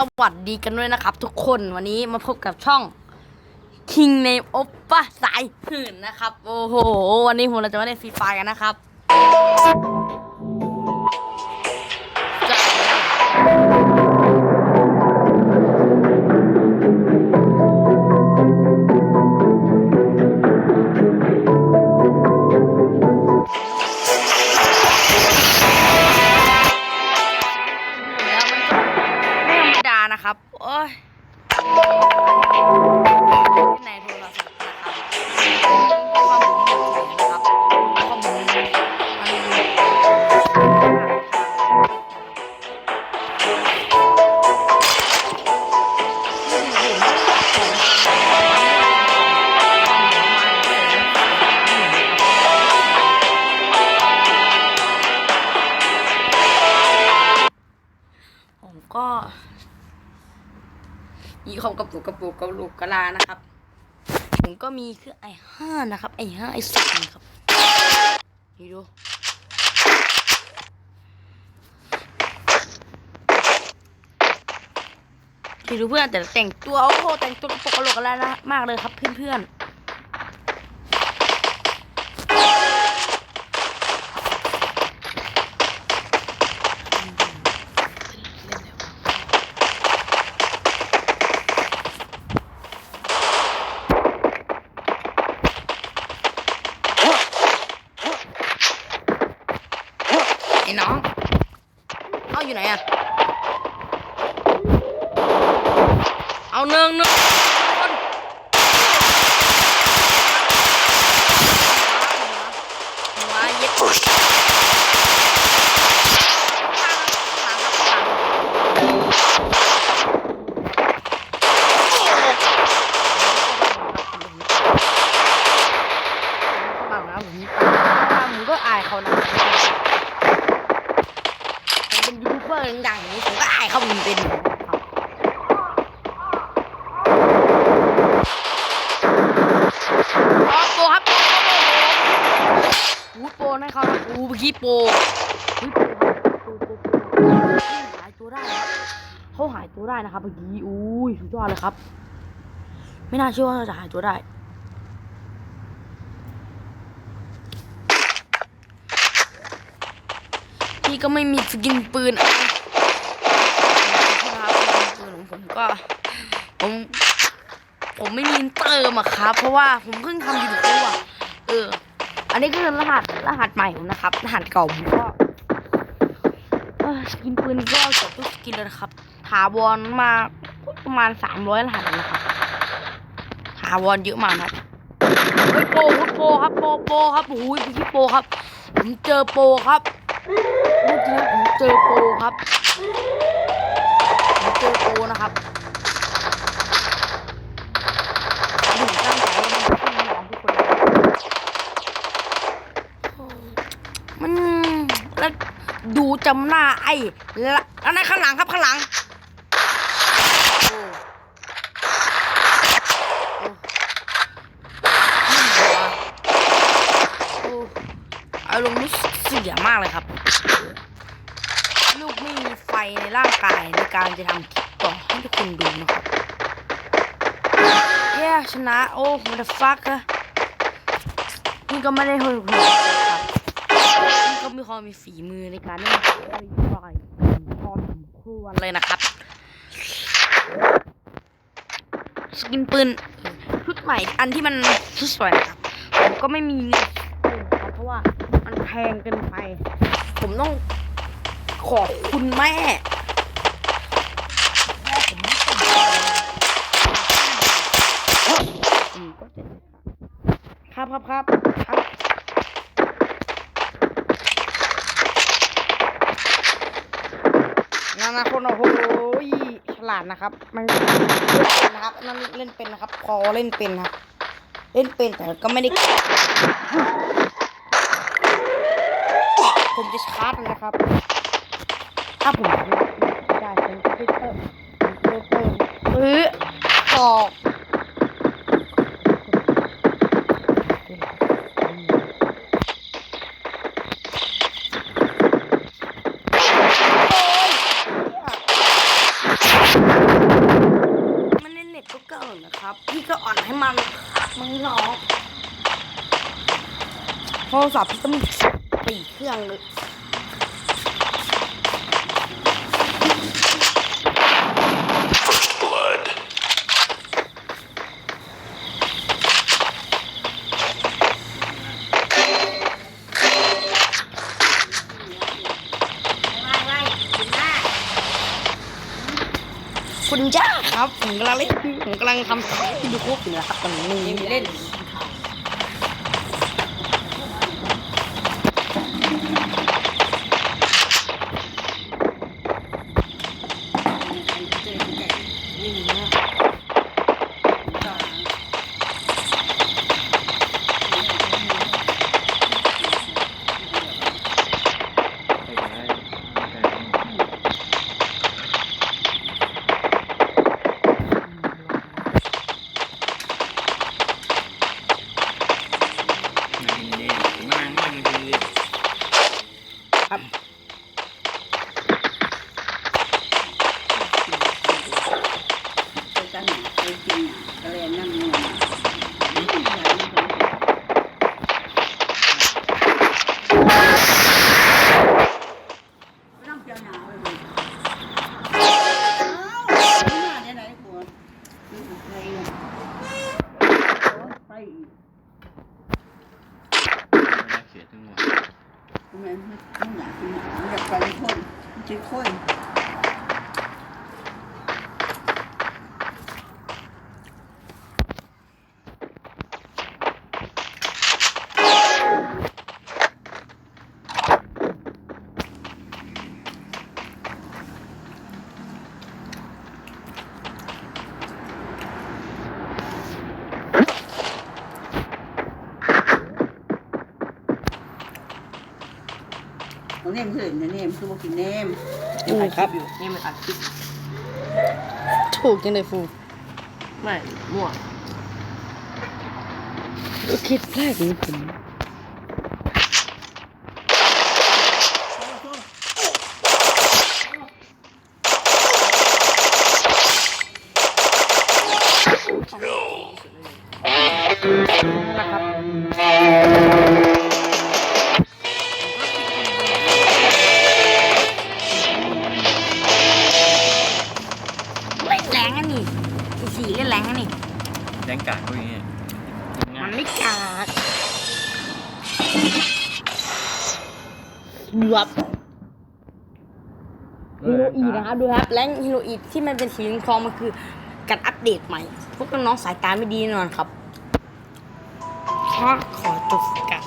สวัสดีกันด้วยนะครับ ทุกคนวันนี้มาพบกับช่อง King Name Oppa สายหื่นนะครับ โอ้โห วันนี้ผมเราจะมาเล่นฟรีไฟกันนะครับ โอ้ย ยี่คอมกระปุกกระปุกกระปุกกระลานะครับ ผมก็มีเครื่องไอห้านะครับไอห้าไอสิบนะครับนี่ดูนี่ดูเพื่อนแต่แต่งตัวโอ้โหแต่งตัวกระปุกกระโหลกกระลามากเลยครับเพื่อนๆ อาอยู่ไหนอะเอาเนืองเนืองคนหัวเย็ดผมก็อายเขานะผมเป็นยูทูบเบอร์ดังๆอย่างนี้ผมก็อายเขาเหมือนเป็นครับอ๋อโปรครับโอ้โหโปรให้เขาครับ อู้เมื่อกี้โปรเฮ้ยโปรโปรโปรโปหายตัวได้เขาหายตัวได้นะครับเมื่อกี้อุ้ยสุดยอดเลยครับ ไม่น่าเชื่อว่าเขาจะหายตัวได้พี่ก็ไม่มีสกินปืนอะไรครับสกินปืนของผมก็ ผม ผมไม่มีเติมอะครับ เพราะว่าผมเพิ่งทำยูทูบอะเออ อันนี้คือรหัสรหัสใหม่ผมนะครับ รหัสเก่าผมก็สกินปืนก็จบทุกสกินแล้วครับถาวรมาประมาณสามร้อยรหัสนะครับถาวรเยอะมากครับเฮ้ยโปรโปรครับโปรโปรครับโอ้ยพี่โปรครับผมเจอโปรครับเมื่อกี้ผมเจอโปรครับผมเจอโปรนะครับผมตั้งใจว่ามันจะขึ้นมาของทุกคนเลยมันแล้วดู จำหน้าไอ้ละอันนั้นข้างหลังครับข้างหลังโอ้โอ้นี่เอารมณ์รู้สึกเสียมากเลยครับ ลูกไม่มีไฟในร่างกายในการจะทำคลิปต่อให้ทุกคนดูนะครับเย้ชนะ โอ้ what the fuck อะนี่ก็ไม่ได้หดหัวครับนี่ก็ มีความมีฝีมือในการเล่นเกมฟอยพอสมควรเลยนะครับ สกินปืนชุดใหม่อันที่มันชุดสวยนะครับผมก็ไม่มีเงินเพราะว่ามันแพงเกินไป ผมต้องขอบคุณแม่แม่ผมไม่ส่งอืมก็เจ็บครับครับครับครับ นานาคนโอ้โหฉลาดนะครับ มันเล่นเป็นนะครับนั่นเล่นเป็นนะครับ พอเล่นเป็นครับ เล่นเป็นแต่ก็ไม่ได้ ผมจะชาร์จเลยนะครับ ถ้าผมทำไม่ได้ผมจะเติมเติมเติมเออตอกโอ้ย ก็อ่อนให้มันมึงหรอ โทรศัพท์พี่ก็มีสี่เครื่องเลยคุณย่าครับผมกำลังเล่นผมกำลังทำยูทูบอยู่นะครับตอนนี้มีเล่น ครับ มไม่ต้องอยากกินอยากไปคนจิตคน ของเนมคือเนี่ยเนมคือบอกกินเนมอืมครับนี่มันอัดคลิปถูกจังเลยฟู ไม่มั่วคิดแรกนี้ผม ดูครับฮิโรอีนะครับดูครับแรงฮิโรอีที่มันเป็นสีทองมันคือการอัปเดตใหม่ พวกน้องๆสายตาไม่ดีแน่นอนครับข้าขอจบการ